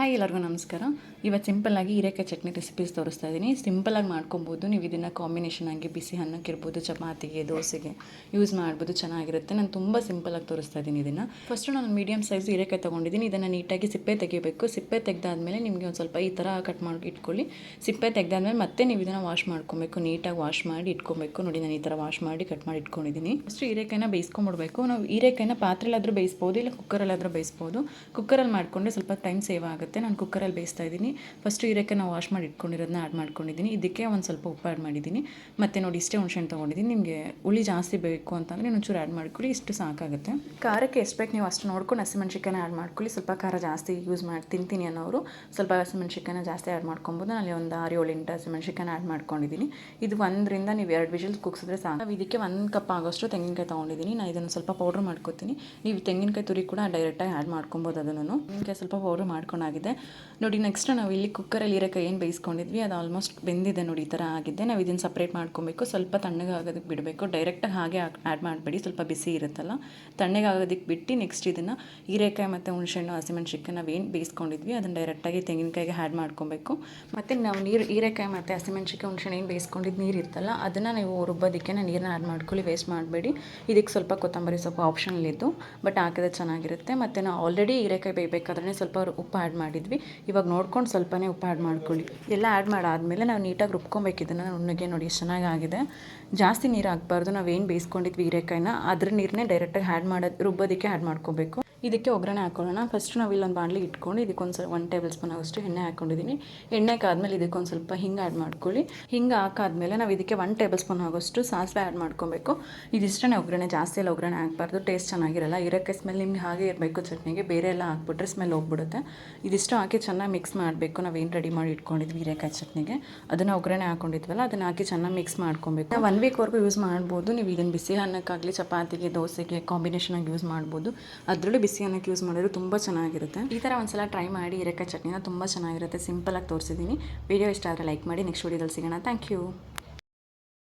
Hi ಎಲ್ಲರಿಗೂ ನಮಸ್ಕಾರ. ಇವತ್ತು ಸಿಂಪಲ್ಲಾಗಿ ಹೀರೆಕಾಯಿ ಚಟ್ನಿ ರೆಸಿಪೀಸ್ ತೋರಿಸ್ತಾ ಇದ್ದೀನಿ ಸಿಂಪಲಾಗಿ ಮಾಡ್ಕೊಬೋದು. ನೀವು ಇದನ್ನು ಕಾಂಬಿನೇಷನ್ ಆಗಿ ಬಿಸಿ ಅನ್ನಕ್ಕೆ ಇರ್ಬೋದು, ಚಪಾತಿಗೆ, ದೋಸೆಗೆ ಯೂಸ್ ಮಾಡ್ಬೋದು. ಚೆನ್ನಾಗಿರುತ್ತೆ. ನಾನು ತುಂಬ ಸಿಂಪಲಾಗಿ ತೋರಿಸ್ತಾ ಇದ್ದೀನಿ ಇದನ್ನು. ಫಸ್ಟು ನಾನು ಮೀಡಿಯಮ್ ಸೈಜ್ ಹೀರೆಕಾಯಿ ತೊಗೊಂಡಿದ್ದೀನಿ ಇದನ್ನು ನೀಟಾಗಿ ಸಿಪ್ಪೆ ತೆಗಿಬೇಕು. ಸಿಪ್ಪೆ ತೆಗೆದಾದ್ಮೇಲೆ ನಿಮಗೆ ಒಂದು ಸ್ವಲ್ಪ ಈ ಥರ ಕಟ್ ಮಾಡಿ, ಇಟ್ಕೊಳ್ಳಿ. ಸಿಪ್ಪೆ ತೆಗೆದಾದ್ಮೇಲೆ ಮತ್ತೆ ನೀವು ಇದನ್ನು ವಾಶ್ ಮಾಡ್ಕೊಬೇಕು. ನೀಟಾಗಿ ವಾಶ್ ಮಾಡಿ ಇಟ್ಕೊಬೇಕು. ನೋಡಿ ನಾನು ಈ ಥರ ವಾಶ್ ಮಾಡಿ ಕಟ್ ಮಾಡಿ ಇಟ್ಕೊಂಡಿದ್ದೀನಿ ಫಸ್ಟು ಹೀರೆಕಾಯಿನ ಬೇಯಿಸ್ಕೊಂಬಿಡ್ಬೇಕು ನಾವು ಹೀರೆಕಾಯಿನ ಪಾತ್ರೆಲಾದರೂ ಬೇಯಿಸ್ಬೋದು, ಇಲ್ಲ ಕುಕ್ಕರಲ್ಲಾದರೂ ಬೇಯಿಸ್ಬೋದು. ಕುಕ್ಕರಲ್ಲಿ ಮಾಡಿಕೊಂಡ್ರೆ ಸ್ವಲ್ಪ ಟೈಮ್ ಸೇವ್ ಆಗುತ್ತೆ. ನಾನು ಕುಕ್ಕರಲ್ಲಿ ಬೇಯಿಸ್ತಾ ಇದ್ದೀನಿ. ಫಸ್ಟು ಹೀರೆಕಾಯಿ ನಾವು ವಾಶ್ ಮಾಡಿ ಇಟ್ಕೊಂಡಿರೋದನ್ನ ಆ್ಯಡ್ ಮಾಡ್ಕೊಂಡಿದ್ದೀನಿ. ಇದಕ್ಕೆ ಒಂದು ಸ್ವಲ್ಪ ಉಪ್ಪು ಆ್ಯಡ್ ಮಾಡಿದ್ದೀನಿ. ಮತ್ತು ನೋಡಿ ಇಷ್ಟೇ ಹುಣ್ಸೆಹಣ್ಣು ತೊಗೊಂಡಿದ್ದೀನಿ. ನಿಮಗೆ ಹುಳಿ ಜಾಸ್ತಿ ಬೇಕು ಅಂತಂದರೆ ಒಂಚೂರು ಆ್ಯಡ್ ಮಾಡ್ಕೊಳ್ಳಿ. ಇಷ್ಟು ಸಾಕಾಗುತ್ತೆ. ಖಾರಕ್ಕೆ ಎಸ್ಪೆಕ್ಟ್ ನೀವು ಅಷ್ಟು ನೋಡ್ಕೊಂಡು ಹಸಿಮೆಣ್ಸಿಕಾಯಿನ ಆ್ಯಡ್ ಮಾಡ್ಕೊಳ್ಳಿ. ಸ್ವಲ್ಪ ಖಾರ ಜಾಸ್ತಿ ಯೂಸ್ ಮಾಡಿ ತಿಂತೀನಿ ಅನ್ನೋರು. ಸ್ವಲ್ಪ ಹಸಿಮೆಣ್ಸಿಕಾಯಿನ ಜಾಸ್ತಿ ಆ್ಯಡ್ ಮಾಡ್ಕೊಬೋದು. ನಾನು ಒಂದು ಆರು ಏಳು ಎಂಟು ಹಸಿಮೆಣ್ಸಿಕಾಯಿನ ಆ್ಯಡ್ ಮಾಡ್ಕೊಂಡಿದ್ದೀನಿ. ಇದು ಒಂದರಿಂದ ನೀವು ಎರಡು ವಿಷಲ್ ಕುಗ್ಸಿದ್ರೆ ಸಾಕು. ನಾವು ಇದಕ್ಕೆ ಒಂದು ಕಪ್ ಆಗೋಷ್ಟು ತೆಂಗಿನಕಾಯಿ ತೊಗೊಂಡಿದ್ದೀನಿ. ನಾನು ಇದನ್ನು ಸ್ವಲ್ಪ ಪೌಡ್ರ್ ಮಾಡ್ಕೊತೀನಿ. ನೀವು ತೆಂಗಿನಕಾಯಿ ತುರಿ ಕೂಡ ಡೈರೆಕ್ಟಾಗಿ ಆ್ಯಡ್ ಮಾಡ್ಕೊಬೋದು ಅದನ್ನು ತೆಂಗಿನಕಾಯಿ ಸ್ವಲ್ಪ ಪೌಡ್ರ್ ಮಾಡ್ಕೊಂಡಾಗಿದೆ ನೋಡಿ ನೆಕ್ಸ್ಟ್ ನಾವು ಇಲ್ಲಿ ಕುಕ್ಕರಲ್ಲಿ ಇರೋಕೆ ಏನು ಬೇಯಿಸ್ಕೊಂಡಿದ್ವಿ? ಅದು ಆಲ್ಮೋಸ್ಟ್ ಬೆಂದಿದೆ ನೋಡಿ, ಈ ಥರ ಆಗಿದೆ. ನಾವು ಇದನ್ನು ಸಪ್ರೇಟ್ ಮಾಡ್ಕೊಬೇಕು. ಸ್ವಲ್ಪ ತಣ್ಣಗೆ ಆಗೋದಕ್ಕೆ ಬಿಡಬೇಕು ಡೈರೆಕ್ಟಾಗಿ ಹಾಗೆ ಆ್ಯಡ್ ಮಾಡಬೇಡಿ. ಸ್ವಲ್ಪ ಬಿಸಿ ಇರುತ್ತಲ್ಲ. ತಣ್ಣಗೆ ಆಗೋದಕ್ಕೆ ಬಿಟ್ಟು ನೆಕ್ಸ್ಟ್ ಇದನ್ನು ಹೀರೆಕಾಯಿ ಮತ್ತು ಹುಣಸೆಹಣ್ಣು ಹಸಿಮೆಣ್ಸಿಕಾಯಿ ನಾವು ಏನು ಬೇಯಿಸ್ಕೊಂಡಿದ್ವಿ? ಅದನ್ನು ಡೈರೆಕ್ಟಾಗಿ ತೆಂಗಿನಕಾಯಿಗೆ ಆ್ಯಡ್ ಮಾಡ್ಕೊಬೇಕು. ಮತ್ತು ನಾವು ನೀರು, ಹೀರೆಕಾಯಿ ಮತ್ತು ಹಸಿಮೆಣ್ಸಿಕಾಯಿ ಹುಣಸೆಹಣ್ಣು ಏನು ಬೇಯಿಸ್ಕೊಂಡಿದ್ದು ನೀರು ಇರ್ತಲ್ಲ ಅದನ್ನು ನೀವು ರುಬ್ಬೋದಕ್ಕೆ ನೀರನ್ನ ಆ್ಯಡ್ ಮಾಡ್ಕೊಳ್ಳಿ. ವೇಸ್ಟ್ ಮಾಡಬೇಡಿ. ಇದಕ್ಕೆ ಸ್ವಲ್ಪ ಕೊತ್ತಂಬರಿ ಸೊಪ್ಪು ಆಪ್ಷನಲ್ ಇದ್ದು ಬಟ್ ಹಾಕಿದ್ರೆ ಚೆನ್ನಾಗಿರುತ್ತೆ. ಮತ್ತು ನಾವು ಆಲ್ರೆಡಿ ಹೀರೆಕಾಯಿ ಬೇಯಬೇಕಾದ್ರೆ ಸ್ವಲ್ಪ ಉಪ್ಪು ಆ್ಯಡ್ ಮಾಡಿದ್ವಿ. ಇವಾಗ ನೋಡ್ಕೊಂಡು ಸ್ವಲ್ಪನೇ ಉಪ್ಪು ಆ್ಯಡ್ ಮಾಡ್ಕೊಳ್ಳಿ. ಎಲ್ಲ ಆ್ಯಡ್ ಮಾಡಾದಮೇಲೆ ನಾವು ನೀಟಾಗಿ ರುಬ್ಕೊಬೇಕು ಇದನ್ನು. ನುಣ್ಣಗೆ ನೋಡಿ ಎಷ್ಟು ಚೆನ್ನಾಗಾಗಿದೆ. ಜಾಸ್ತಿ ನೀರು ಹಾಕ್ಬಾರ್ದು. ನಾವು ಏನು ಬೇಯಿಸ್ಕೊಂಡಿದ್ವಿ ಹೀರೆಕಾಯಿನ, ಅದ್ರ ನೀರನ್ನೇ ಡೈರೆಕ್ಟಾಗಿ ಆ್ಯಡ್ ಮಾಡೋದು ರುಬ್ಬೋದಕ್ಕೆ ಆ್ಯಡ್ ಮಾಡ್ಕೋಬೇಕು. ಇದಕ್ಕೆ ಒಗ್ಗರಣೆ ಹಾಕೊಳ್ಳೋಣ. ಫಸ್ಟ್ ನಾವು ಇಲ್ಲೊಂದು ಬಾಣಲಿ ಇಟ್ಕೊಂಡು ಇದಕ್ಕೊಂದು ಸ್ವಲ್ಪ ಒನ್ ಟೇಬಲ್ ಸ್ಪೂನ್ ಆಗೋಷ್ಟು ಎಣ್ಣೆ ಹಾಕ್ಕೊಂಡಿದ್ದೀನಿ ಎಣ್ಣೆ ಆದಮೇಲೆ ಇದಕ್ಕೊಂದು ಸ್ವಲ್ಪ ಹಿಂಗೆ ಆ್ಯಡ್ ಮಾಡ್ಕೊಳ್ಳಿ. ಹಿಂಗೆ ಹಾಕಾದ್ಮೇಲೆ ನಾವು ಇದಕ್ಕೆ ಒನ್ ಟೇಬಲ್ ಸ್ಪೂನ್ ಆಗೋಷ್ಟು ಸಾಸಿವೆ ಆ್ಯಡ್ ಮಾಡ್ಕೊಬೇಕು. ಇದಿಷ್ಟೇ ಒಗ್ಗರಣೆ, ಜಾಸ್ತಿ ಎಲ್ಲ ಒಗ್ಗರಣೆ ಹಾಕ್ಬಾರ್ದು. ಟೇಸ್ಟ್ ಚೆನ್ನಾಗಿರಲ್ಲ. ಇರೋಕ್ಕೆ ಸ್ಮೆಲ್ ನಿಮ್ಗೆ ಹಾಗೆ ಇರಬೇಕು ಚಟ್ನಿಗೆ. ಬೇರೆ ಎಲ್ಲ ಹಾಕ್ಬಿಟ್ರೆ ಸ್ಮೆಲ್ ಹೋಗ್ಬಿಡುತ್ತೆ. ಇದಿಷ್ಟು ಹಾಕಿ ಚೆನ್ನಾಗಿ ಮಿಕ್ಸ್ ಮಾಡಬೇಕು. ನಾವೇನು ರೆಡಿ ಮಾಡಿ ಇಟ್ಕೊಂಡಿದ್ವಿ ಹೀರೆಕಾಯಿ ಚಟ್ನಿಗೆ. ಅದನ್ನು ಒಗ್ಗರಣೆ ಹಾಕೊಂಡಿದ್ವಲ್ಲ, ಅದನ್ನು ಹಾಕಿ ಚೆನ್ನಾಗಿ ಮಿಕ್ಸ್ ಮಾಡ್ಕೊಬೇಕು. ನಾವು ಒನ್ ವೀಕ್ವರೆಗೂ ಯೂಸ್ ಮಾಡ್ಬೋದು. ನೀವು ಇದನ್ನು ಬಿಸಿ ಅನ್ನಕ್ಕಾಗಲಿ, ಚಪಾತಿಗೆ, ದೋಸೆಗೆ ಕಾಂಬಿನೇಷನಾಗಿ ಯೂಸ್ ಮಾಡ್ಬೋದು. ಅದರಲ್ಲೂ ಬಿಸಿ ಅನ್ನಕ್ಕೆ ಯೂಸ್ ಮಾಡಿದ್ರೆ ತುಂಬ ಚೆನ್ನಾಗಿರುತ್ತೆ. ಈ ಥರ ಒಂದ್ಸಲ ಟ್ರೈ ಮಾಡಿ ಹೀರೆಕಾಯಿ ಚಟ್ನಿನ ತುಂಬ ಚೆನ್ನಾಗಿರುತ್ತೆ. ಸಿಂಪಲಾಗಿ ತೋರಿಸಿದ್ದೀನಿ ವಿಡಿಯೋ ಇಷ್ಟ ಆದರೆ ಲೈಕ್ ಮಾಡಿ, ನೆಕ್ಸ್ಟ್ ವೀಡಿಯೋದಲ್ಲಿ ಸಿಗೋಣ. Thank you.